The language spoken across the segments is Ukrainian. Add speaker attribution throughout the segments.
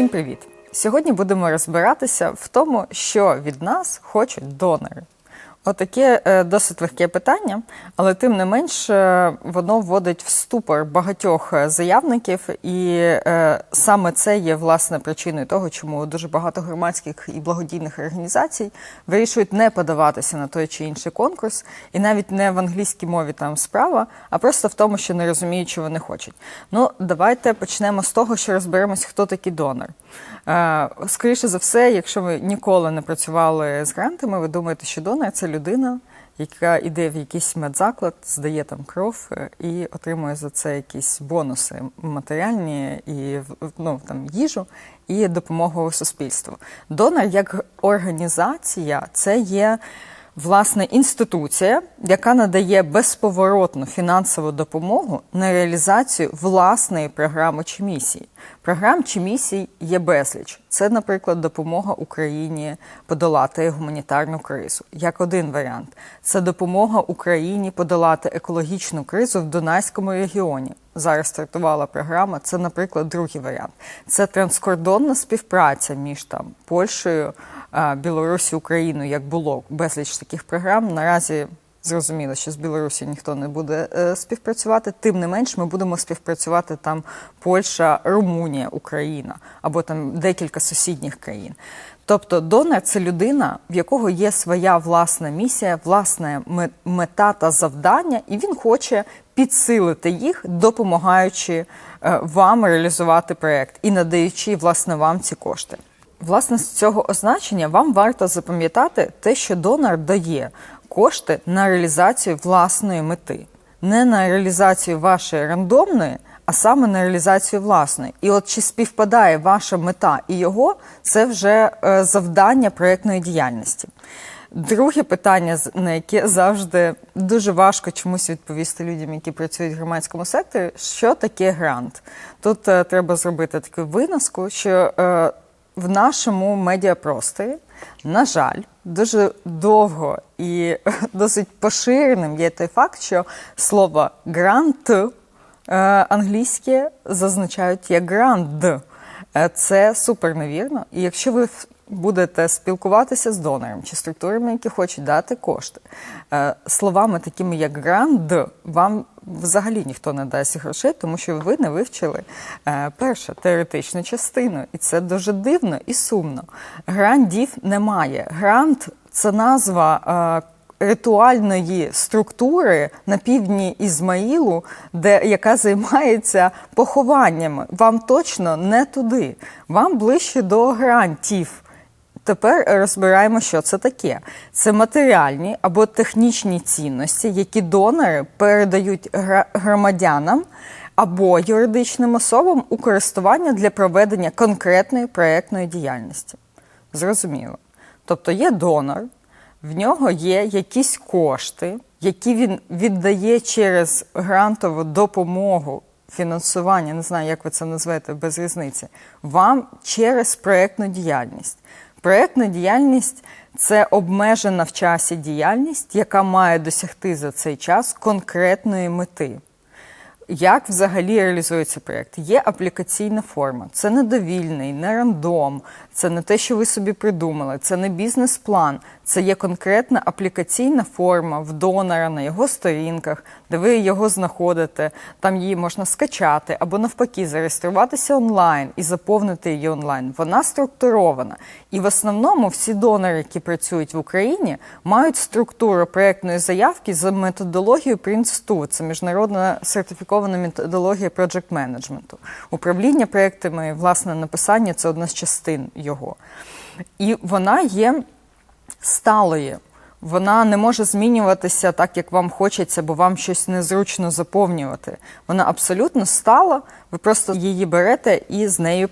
Speaker 1: Всім привіт! Сьогодні будемо розбиратися в тому, що від нас хочуть донори. Отаке е, досить легке питання, але тим не менш е, воно вводить в ступор багатьох е, заявників, і саме це є власне причиною того, чому дуже багато громадських і благодійних організацій вирішують не подаватися на той чи інший конкурс, і навіть не в англійській мові там справа, а просто в тому, що не розуміють, що вони хочуть. Ну, давайте почнемо з того, що розберемось, хто такий донор. Е, Скоріше за все, якщо ви ніколи не працювали з грантами, ви думаєте, що донор це людина, яка йде в якийсь медзаклад, здає там кров е, і отримує за це якісь бонуси матеріальні і ну, там, їжу і допомогу суспільству. Донор як організація це є. Власне, інституція, яка надає безповоротну фінансову допомогу на реалізацію власної програми чи місії. Програм чи місій є безліч. Це, наприклад, допомога Україні подолати гуманітарну кризу. Як один варіант, це допомога Україні подолати екологічну кризу в Дунайському регіоні. Зараз стартувала програма. Це, наприклад, другий варіант. Це транскордонна співпраця між там Польщею. Білорусі, Україну, як було безліч таких програм. Наразі зрозуміло, що з Білорусі ніхто не буде е, співпрацювати. Тим не менш, ми будемо співпрацювати там Польща, Румунія, Україна або там декілька сусідніх країн. Тобто донор це людина, в якого є своя власна місія, власна мета та завдання, і він хоче підсилити їх, допомагаючи е, вам реалізувати проект і надаючи власне вам ці кошти. Власне, з цього означення вам варто запам'ятати те, що донор дає кошти на реалізацію власної мети, не на реалізацію вашої рандомної, а саме на реалізацію власної. І от чи співпадає ваша мета і його, це вже е, завдання проєктної діяльності. Друге питання, на яке завжди дуже важко чомусь відповісти людям, які працюють в громадському секторі, що таке грант. Тут е, треба зробити таку виноску, що е, в нашому медіапросторі, на жаль, дуже довго і досить поширеним є той факт, що слово грант е, англійське зазначають як гранд. Е, це супер невірно. І якщо ви будете спілкуватися з донором чи структурами, які хочуть дати кошти, е, словами такими як гранд, вам взагалі ніхто не дасть грошей, тому що ви не вивчили е, перше теоретичну частину, і це дуже дивно і сумно. Грандів немає. Грант це назва. Е, ритуальної структури на півдні Ізмаїлу, де яка займається похованнями. Вам точно не туди. Вам ближче до грантів. Тепер розбираємо, що це таке. Це матеріальні або технічні цінності, які донори передають громадянам або юридичним особам у користування для проведення конкретної проєктної діяльності. Зрозуміло. Тобто є донор, в нього є якісь кошти, які він віддає через грантову допомогу. Фінансування, не знаю, як ви це назвете без різниці, вам через проєктну діяльність. Проєктна діяльність це обмежена в часі діяльність, яка має досягти за цей час конкретної мети. Як взагалі реалізується проєкт? Є аплікаційна форма, це не довільний, не рандом, це не те, що ви собі придумали, це не бізнес-план, це є конкретна аплікаційна форма в донора на його сторінках, де ви його знаходите. Там її можна скачати або навпаки зареєструватися онлайн і заповнити її онлайн. Вона структурована. І в основному всі донори, які працюють в Україні, мають структуру проєктної заявки за методологією Prince2. Це міжнародна сертифікована методологія project менеджменту. Управління проєктами, власне, написання це одна з частин його. І вона є сталою. Вона не може змінюватися так, як вам хочеться, бо вам щось незручно заповнювати. Вона абсолютно стала, ви просто її берете і з нею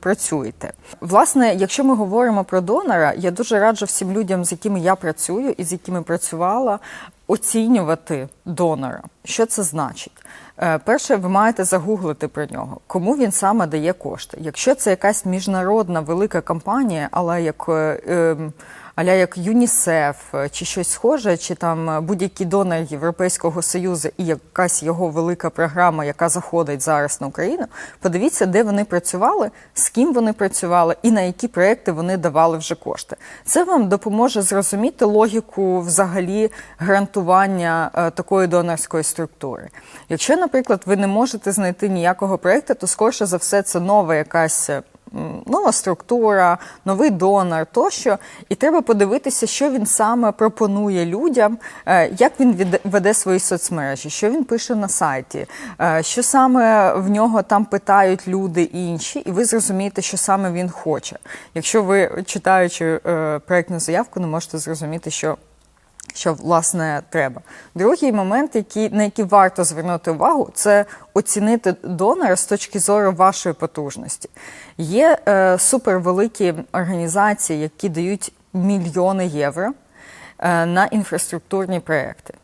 Speaker 1: працюєте. Власне, якщо ми говоримо про донора, я дуже раджу всім людям, з якими я працюю і з якими працювала, оцінювати донора. Що це значить? Е, перше, ви маєте загуглити про нього, кому він саме дає кошти. Якщо це якась міжнародна велика компанія, але як е, ем, аля як ЮНІСЕФ е, чи щось схоже, чи там е, будь-який донор Європейського Союзу і якась його велика програма, яка заходить зараз на Україну, подивіться, де вони працювали, з ким вони працювали і на які проекти вони давали вже кошти. Це вам допоможе зрозуміти логіку взагалі грантування е, такої донорської структури. Якщо, наприклад, ви не можете знайти ніякого проекту, то скорше за все це нова якась. Нова структура, новий донор тощо, і треба подивитися, що він саме пропонує людям, е, як він веде свої соцмережі, що він пише на сайті, е, що саме в нього там питають люди інші, і ви зрозумієте, що саме він хоче. Якщо ви читаючи е, проектну заявку, не можете зрозуміти, що що власне треба. Другий момент, який, на який варто звернути увагу, це оцінити донора з точки зору вашої потужності. Є е, супервеликі організації, які дають мільйони євро е, на інфраструктурні проекти.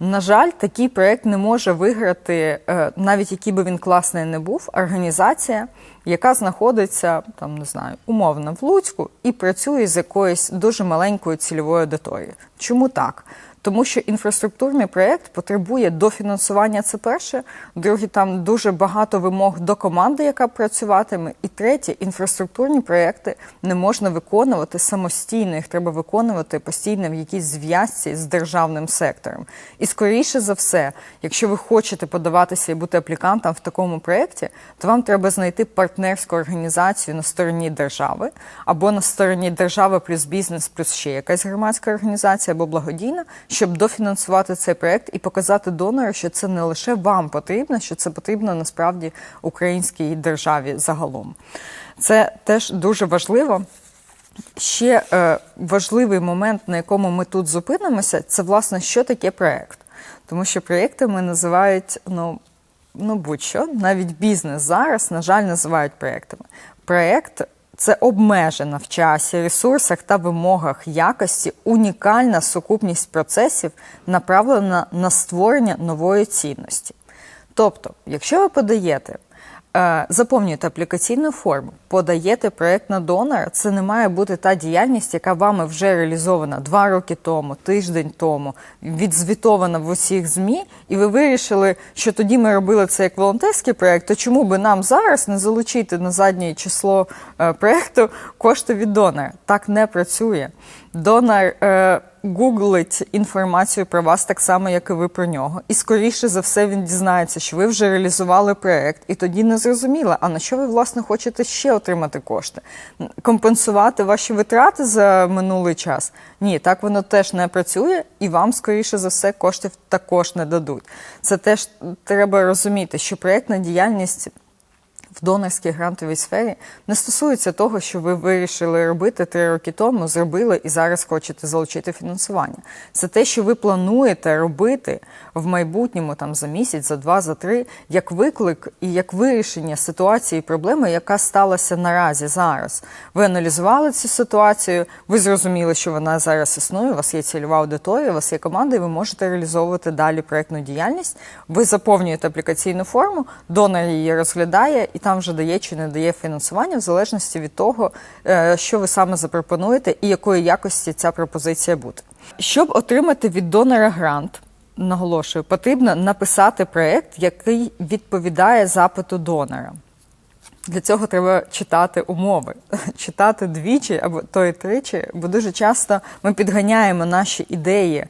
Speaker 1: На жаль, такий проект не може виграти, е, навіть який би він класний не був, організація, яка знаходиться там, не знаю, умовно в Луцьку і працює з якоюсь дуже маленькою цільовою аудиторією. Чому так? Тому що інфраструктурний проєкт потребує дофінансування. Це перше. Друге, там дуже багато вимог до команди, яка працюватиме. І третє, інфраструктурні проєкти не можна виконувати самостійно. Їх треба виконувати постійно в якійсь зв'язці з державним сектором. І скоріше за все, якщо ви хочете подаватися і бути аплікантом в такому проєкті, то вам треба знайти партнерську організацію на стороні держави або на стороні держави плюс бізнес, плюс ще якась громадська організація або благодійна, щоб дофінансувати цей проєкт і показати донору, що це не лише вам потрібно, що це потрібно насправді українській державі загалом. Це теж дуже важливо. Ще е, важливий момент, на якому ми тут зупинимося, це власне що таке проєкт. Тому що проєктами називають ну, ну будь-що, навіть бізнес зараз, на жаль, називають проєктами. Проєкт це обмежена в часі, ресурсах та вимогах якості унікальна сукупність процесів, направлена на створення нової цінності. Тобто, якщо ви подаєте Заповнюєте аплікаційну форму, подаєте проєкт на донора. Це не має бути та діяльність, яка вами вже реалізована два роки тому, тиждень тому, відзвітована в усіх змі, і ви вирішили, що тоді ми робили це як волонтерський проєкт, то чому би нам зараз не залучити на заднє число е, проєкту кошти від донора? Так не працює. Донор е, гуглить інформацію про вас так само, як і ви про нього. І скоріше за все він дізнається, що ви вже реалізували проєкт, і тоді не зрозуміло, а на що ви власне хочете ще отримати кошти? Компенсувати ваші витрати за минулий час? Ні, так воно теж не працює, і вам, скоріше за все, коштів також не дадуть. Це теж треба розуміти, що проєктна діяльність в донорській грантовій сфері не стосується того, що ви вирішили робити три роки тому, зробили і зараз хочете залучити фінансування. Це те, що ви плануєте робити в майбутньому, там за місяць, за два, за три, як виклик і як вирішення ситуації і проблеми, яка сталася наразі зараз. Ви аналізували цю ситуацію, ви зрозуміли, що вона зараз існує. У вас є цільова аудиторія, у вас є команда, і ви можете реалізовувати далі проєктну діяльність. Ви заповнюєте аплікаційну форму, донор її розглядає і там вже дає чи не дає фінансування в залежності від того, е, що ви саме запропонуєте і якої якості ця пропозиція буде. Щоб отримати від донора грант, наголошую, потрібно написати проєкт, який відповідає запиту донора. Для цього треба читати умови, читати двічі або то і тричі, бо дуже часто ми підганяємо наші ідеї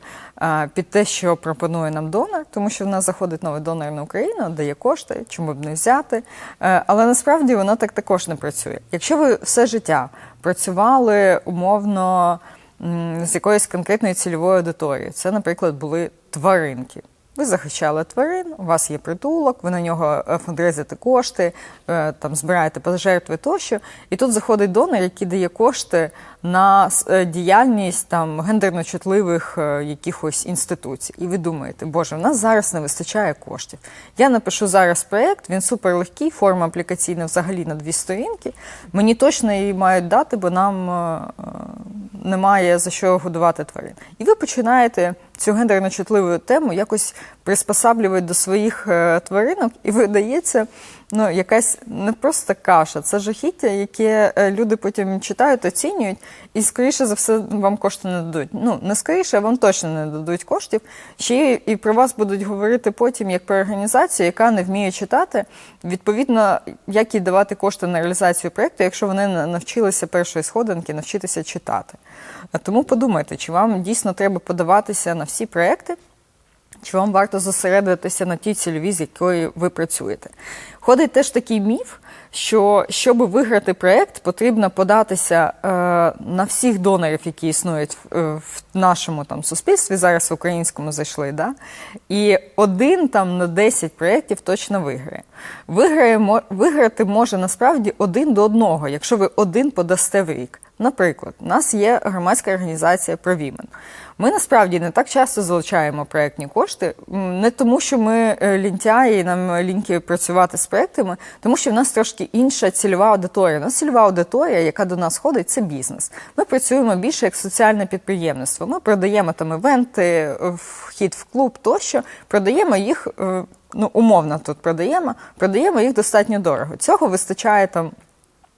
Speaker 1: під те, що пропонує нам донор, тому що в нас заходить новий донор на Україну, дає кошти, чому б не взяти. Е, Але насправді воно так також не працює. Якщо ви все життя працювали умовно з якоюсь конкретною цільовою аудиторією, це, наприклад, були тваринки. Ви захищали тварин, у вас є притулок, ви на нього е, фондрезите кошти, е, там збираєте пожертви тощо. І тут заходить донор, який дає кошти на е, діяльність там гендерно чутливих е, якихось інституцій. І ви думаєте, боже, в нас зараз не вистачає коштів. Я напишу зараз проєкт, він суперлегкий, форма аплікаційна взагалі на дві сторінки. Мені точно її мають дати, бо нам е, немає за що годувати тварин. І ви починаєте цю гендерно чутливу тему якось приспосаблюють до своїх тваринок, і видається ну, якась не просто каша, це жахіття, яке е, люди потім читають, оцінюють, і скоріше за все вам кошти не дадуть. Ну, не скоріше, вам точно не дадуть коштів. Ще і про вас будуть говорити потім як про організацію, яка не вміє читати. Відповідно, як їй давати кошти на реалізацію проєкту, якщо вони навчилися першої сходинки навчитися читати. Тому подумайте, чи вам дійсно треба подаватися на всі проекти, чи вам варто зосередитися на тій цільовій, з якою ви працюєте. Ходить теж такий міф, що щоб виграти проєкт, потрібно податися е, на всіх донорів, які існують в, е, в нашому там суспільстві. Зараз в українському зайшли, да? і один там на 10 проєктів точно виграє. Виграє виграти може насправді один до одного, якщо ви один подасте в рік. Наприклад, у нас є громадська організація ProVomen. Ми насправді не так часто залучаємо проєктні кошти, не тому, що ми е, лінтяї, нам ліньки працювати з проєктами, тому що в нас трошки інша цільова аудиторія. У нас цільова аудиторія, яка до нас ходить, це бізнес. Ми працюємо більше як соціальне підприємництво. Ми продаємо там івенти, е, вхід в клуб тощо, продаємо їх. е, Ну, умовно тут продаємо, продаємо їх достатньо дорого. Цього вистачає там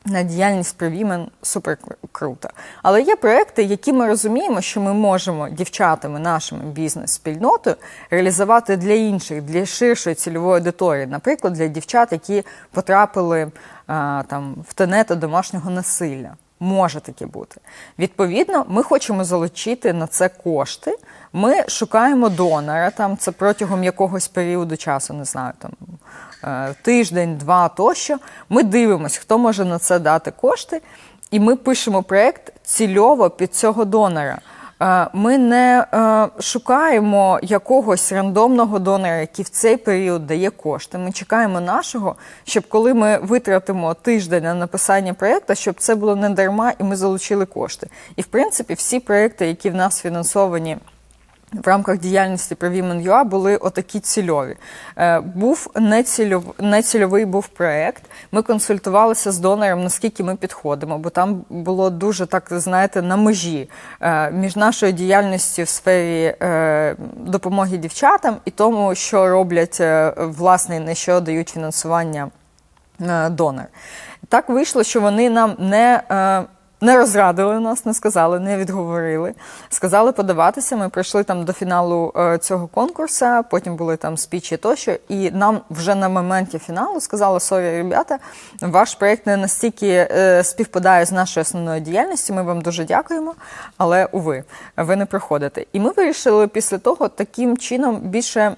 Speaker 1: на діяльність Привімен супер круто. Але є проекти, які ми розуміємо, що ми можемо дівчатами, нашими бізнес-спільнотою реалізувати для інших, для ширшої цільової аудиторії, наприклад, для дівчат, які потрапили а, там в тенету домашнього насилля. Може таке бути. Відповідно, ми хочемо залучити на це кошти. Ми шукаємо донора там це протягом якогось періоду часу, не знаю, там е, тиждень, два тощо. Ми дивимося, хто може на це дати кошти, і ми пишемо проєкт цільово під цього донора. Е, Ми не е, шукаємо якогось рандомного донора, який в цей період дає кошти. Ми чекаємо нашого, щоб коли ми витратимо тиждень на написання проєкту, щоб це було не дарма і ми залучили кошти. І в принципі, всі проєкти, які в нас фінансовані. В рамках діяльності про Women.ua були отакі цільові. Е, був нецільов, нецільовий був проєкт. Ми консультувалися з донором, наскільки ми підходимо, бо там було дуже так, знаєте, на межі е, між нашою діяльністю в сфері е, допомоги дівчатам і тому, що роблять власне, на що дають фінансування донор. Так вийшло, що вони нам не. Не розрадили нас, не сказали, не відговорили. Сказали подаватися. Ми прийшли там до фіналу е, цього конкурсу, потім були там спічі тощо. І нам вже на моменті фіналу сказали, сорі, ребята, ваш проєкт не настільки е, співпадає з нашою основною діяльністю. Ми вам дуже дякуємо, але уви, ви не проходите. І ми вирішили після того таким чином більше.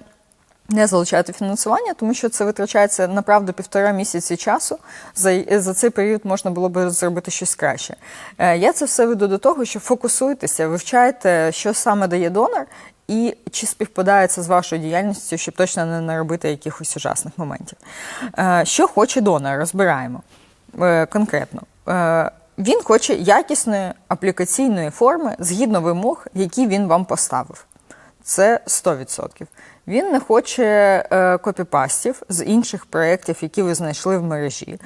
Speaker 1: Не залучати фінансування, тому що це витрачається направду півтора місяці часу. За, за цей період можна було би зробити щось краще. Е, я це все веду до того, що фокусуйтеся, вивчайте, що саме дає донор, і чи співпадає це з вашою діяльністю, щоб точно не наробити якихось ужасних моментів. Е, що хоче донор, розбираємо е, конкретно. Він хоче якісної аплікаційної форми згідно вимог, які він вам поставив. Це 100%. Він не хоче е, копіпастів з інших проєктів, які ви знайшли в мережі.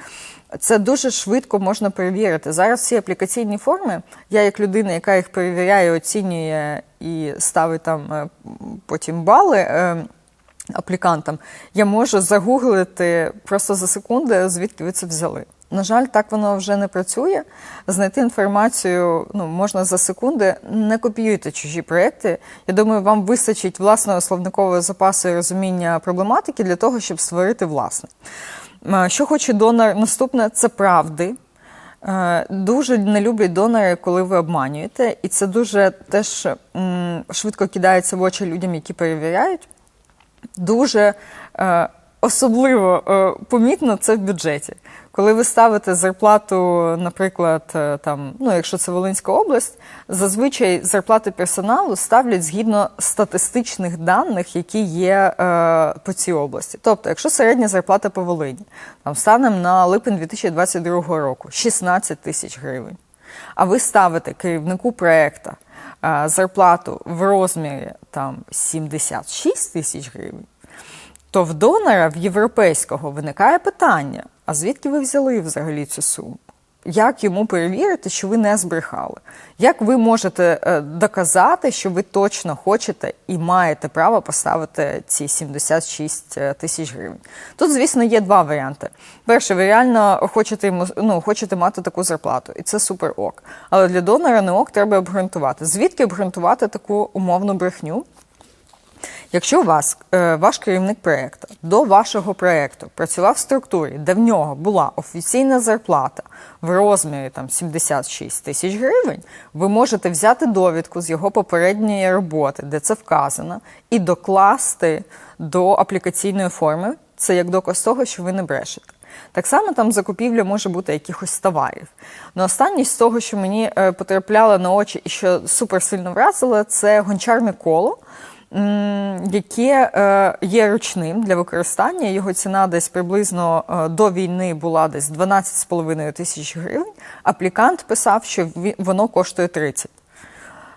Speaker 1: Це дуже швидко можна перевірити. Зараз всі аплікаційні форми, я як людина, яка їх перевіряє, оцінює і ставить там е, потім бали. Е, Аплікантам я можу загуглити просто за секунди, звідки ви це взяли. На жаль, так воно вже не працює. Знайти інформацію ну, можна за секунди. Не копіюйте чужі проекти. Я думаю, вам вистачить власного словникового запасу і розуміння проблематики для того, щоб створити власне. Е, Що хоче донор? Наступне це правди. Е, Дуже не люблять донори, коли ви обманюєте, і це дуже теж швидко кидається в очі людям, які перевіряють. Дуже е, особливо е, помітно це в бюджеті. Коли ви ставите зарплату, наприклад, е, там, ну, якщо це Волинська область, зазвичай зарплати персоналу ставлять згідно статистичних даних, які є е, по цій області. Тобто, якщо середня зарплата по Волині, там станем на липень 2022 року 16 тисяч гривень, а ви ставите керівнику проекту е, зарплату в розмірі там 76 тисяч гривень, то в донора в європейського виникає питання: а звідки ви взяли взагалі цю суму? Як йому перевірити, що ви не збрехали? Як ви можете е, доказати, що ви точно хочете і маєте право поставити ці 76 тисяч гривень? Тут, звісно, є два варіанти. Перше, ви реально хочете йому ну, хочете мати таку зарплату, і це супер ок. Але для донора не ок треба обґрунтувати. Звідки обґрунтувати таку умовну брехню? Якщо у вас е, ваш керівник проєкту до вашого проєкту працював в структурі, де в нього була офіційна зарплата в розмірі там 76 тисяч гривень, ви можете взяти довідку з його попередньої роботи, де це вказано, і докласти до аплікаційної форми. Це як доказ того, що ви не брешете. Так само там закупівля може бути якихось товарів. Но останнє з того, що мені е, потрапляло на очі і що супер сильно вразило, це гончарне коло. Яке е, є ручним для використання, його ціна десь приблизно е, до війни була десь 12,5 тисяч гривень. Аплікант писав, що воно коштує 30.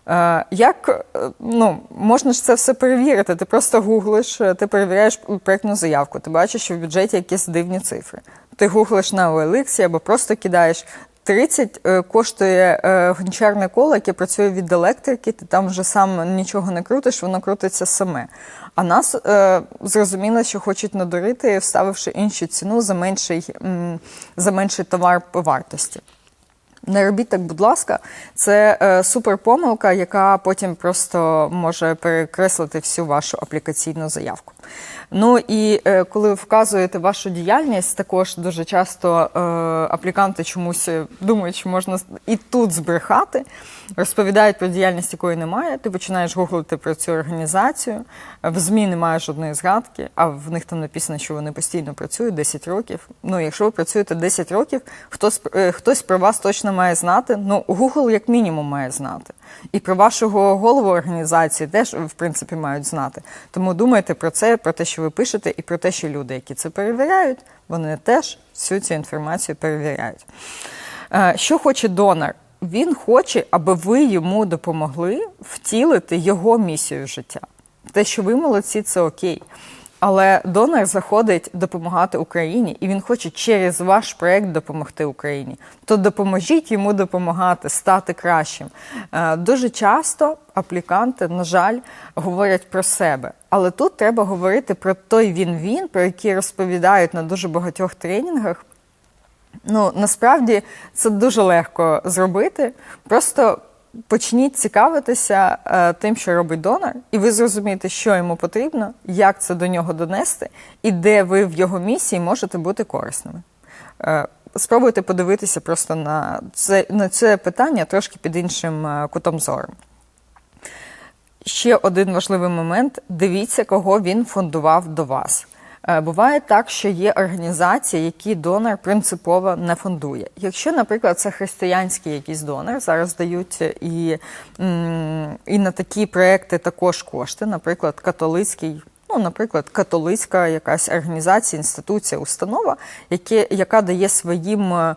Speaker 1: Е, Як ну, можна ж це все перевірити? Ти просто гуглиш, ти перевіряєш проєктну заявку, ти бачиш, що в бюджеті якісь дивні цифри. Ти гуглиш на OLX або просто кидаєш 30 е, коштує е, гончарне коло, яке працює від електрики, ти там вже сам нічого не крутиш, воно крутиться саме. А нас е, зрозуміло, що хочуть надурити, вставивши іншу ціну за менший, за менший товар по вартості. Не робіть так, будь ласка, це е, супер помилка, яка потім просто може перекреслити всю вашу аплікаційну заявку. Ну і е, коли ви вказуєте вашу діяльність, також дуже часто е, апліканти чомусь думають, що можна і тут збрехати, розповідають про діяльність, якої немає. Ти починаєш гуглити про цю організацію. В ЗМІ немає жодної згадки, а в них там написано, що вони постійно працюють 10 років. Ну, якщо ви працюєте 10 років, хтось, е, хтось про вас точно має знати. Ну, Google як мінімум має знати. І про вашого голову організації теж, в принципі, мають знати. Тому думайте про це, про те, що ви пишете, і про те, що люди, які це перевіряють, вони теж всю цю інформацію перевіряють. Е, Що хоче донор? Він хоче, аби ви йому допомогли втілити його місію життя. Те, що ви молодці, це окей. Але донор заходить допомагати Україні, і він хоче через ваш проект допомогти Україні. То допоможіть йому допомагати, стати кращим. Е, Дуже часто апліканти, на жаль, говорять про себе. Але тут треба говорити про той він-він, про який розповідають на дуже багатьох тренінгах. Ну, насправді це дуже легко зробити. Просто почніть цікавитися е, тим, що робить донор, і ви зрозумієте, що йому потрібно, як це до нього донести, і де ви в його місії можете бути корисними. Е, спробуйте подивитися просто на це, на це питання трошки під іншим е, кутом зору. Ще один важливий момент: дивіться, кого він фондував до вас. Е, Буває так, що є організації, які донор принципово не фондує. Якщо, наприклад, це християнський якийсь донор, зараз дають і, і на такі проекти також кошти, наприклад, католицький. Ну, наприклад, католицька якась організація, інституція, установа, яке, яка дає своїм е,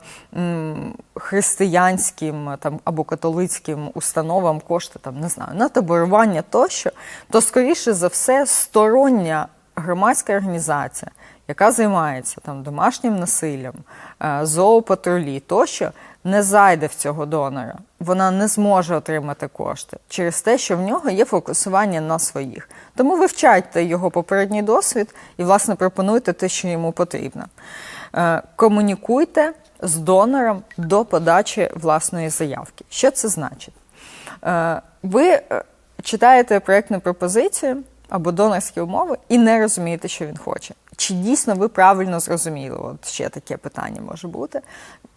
Speaker 1: християнським там, або католицьким установам кошти, там, не знаю, на таборування тощо, то, скоріше за все, стороння громадська організація, яка займається там домашнім насиллям, е, зоопатрулі тощо, не зайде в цього донора. Вона не зможе отримати кошти через те, що в нього є фокусування на своїх. Тому вивчайте його попередній досвід і, власне, пропонуйте те, що йому потрібно. Е, Комунікуйте з донором до подачі власної заявки. Що це значить? Е, Ви читаєте проєктну пропозицію або донорські умови і не розумієте, що він хоче. Чи дійсно ви правильно зрозуміли? От ще таке питання може бути.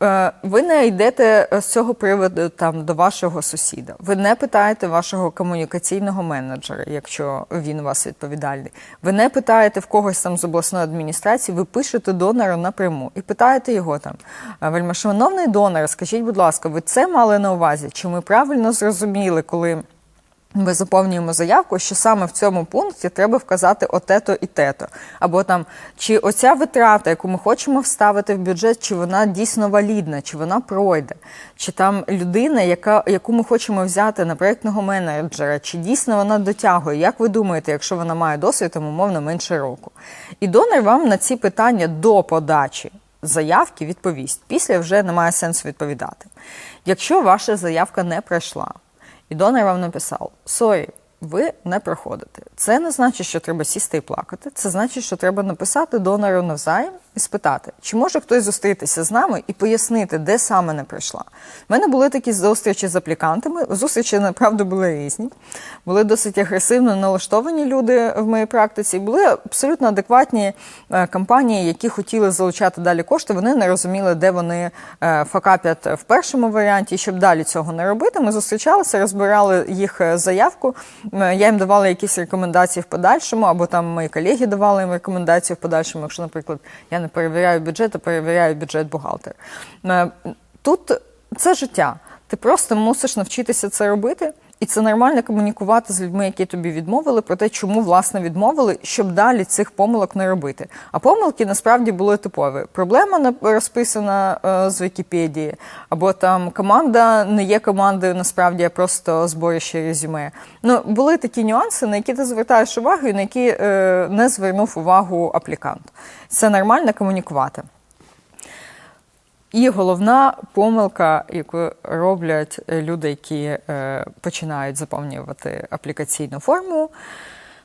Speaker 1: Е, Ви не йдете з цього приводу там до вашого сусіда. Ви не питаєте вашого комунікаційного менеджера, якщо він у вас відповідальний. Ви не питаєте в когось там з обласної адміністрації, ви пишете донору напряму і питаєте його там. Вельмишановний донор, скажіть, будь ласка, ви це мали на увазі? Чи ми правильно зрозуміли, коли ми заповнюємо заявку, що саме в цьому пункті треба вказати отето і тето. Або там, чи оця витрата, яку ми хочемо вставити в бюджет, чи вона дійсно валідна, чи вона пройде, чи там людина, яка, яку ми хочемо взяти на проєктного менеджера, чи дійсно вона дотягує. Як ви думаєте, якщо вона має досвід, там, умовно менше року? І донор вам на ці питання до подачі заявки відповість. Після вже немає сенсу відповідати. Якщо ваша заявка не пройшла, і донор вам написав: Сорі, ви не проходите. Це не значить, що треба сісти і плакати. Це значить, що треба написати донору навзаєм і спитати, чи може хтось зустрітися з нами і пояснити, де саме не прийшла. У мене були такі зустрічі з аплікантами. Зустрічі направду були різні. Були досить агресивно налаштовані люди в моїй практиці. Були абсолютно адекватні е, компанії, які хотіли залучати далі кошти. Вони не розуміли, де вони е, факапять в першому варіанті. Щоб далі цього не робити, ми зустрічалися, розбирали їх е, заявку. Е, Я їм давала якісь рекомендації в подальшому, або там мої колеги давали їм рекомендації в подальшому. Якщо, наприклад, я не перевіряю бюджет, а перевіряю бюджет бухгалтер. Е, Тут це життя. Ти просто мусиш навчитися це робити. І це нормально комунікувати з людьми, які тобі відмовили, про те, чому власне відмовили, щоб далі цих помилок не робити. А помилки насправді були типові. Проблема розписана е, з Вікіпедії, або там команда не є командою, насправді а просто зборище резюме. Ну були такі нюанси, на які ти звертаєш увагу, і на які е, не звернув увагу аплікант. Це нормально комунікувати. І головна помилка, яку роблять люди, які е, починають заповнювати аплікаційну форму,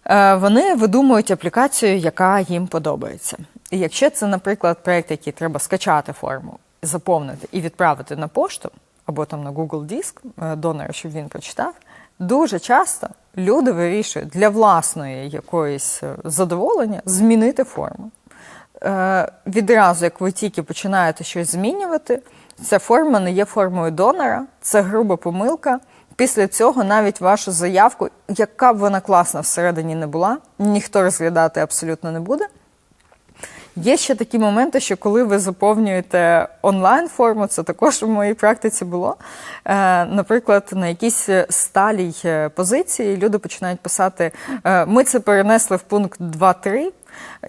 Speaker 1: е, вони видумують аплікацію, яка їм подобається. І якщо це, наприклад, проєкт, який треба скачати форму, заповнити і відправити на пошту або там на Google Диск е, донора, щоб він прочитав, дуже часто люди вирішують для власної якоїсь задоволення змінити форму відразу, як ви тільки починаєте щось змінювати, ця форма не є формою донора, це груба помилка. Після цього навіть вашу заявку, яка б вона класна всередині не була, ніхто розглядати абсолютно не буде. Є ще такі моменти, що коли ви заповнюєте онлайн форму, це також у моїй практиці було. Е, наприклад, на якійсь сталій е, позиції люди починають писати: е, ми це перенесли в пункт 2.3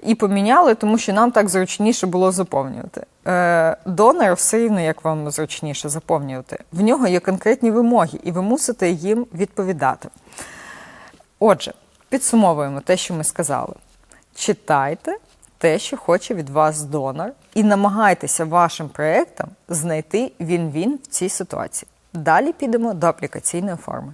Speaker 1: і поміняли, тому що нам так зручніше було заповнювати. Е, Донор все рівно, як вам зручніше заповнювати. В нього є конкретні вимоги, і ви мусите їм відповідати. Отже, підсумовуємо те, що ми сказали. Читайте те, що хоче від вас донор, і намагайтеся вашим проєктам знайти він-він в цій ситуації. Далі підемо до аплікаційної форми.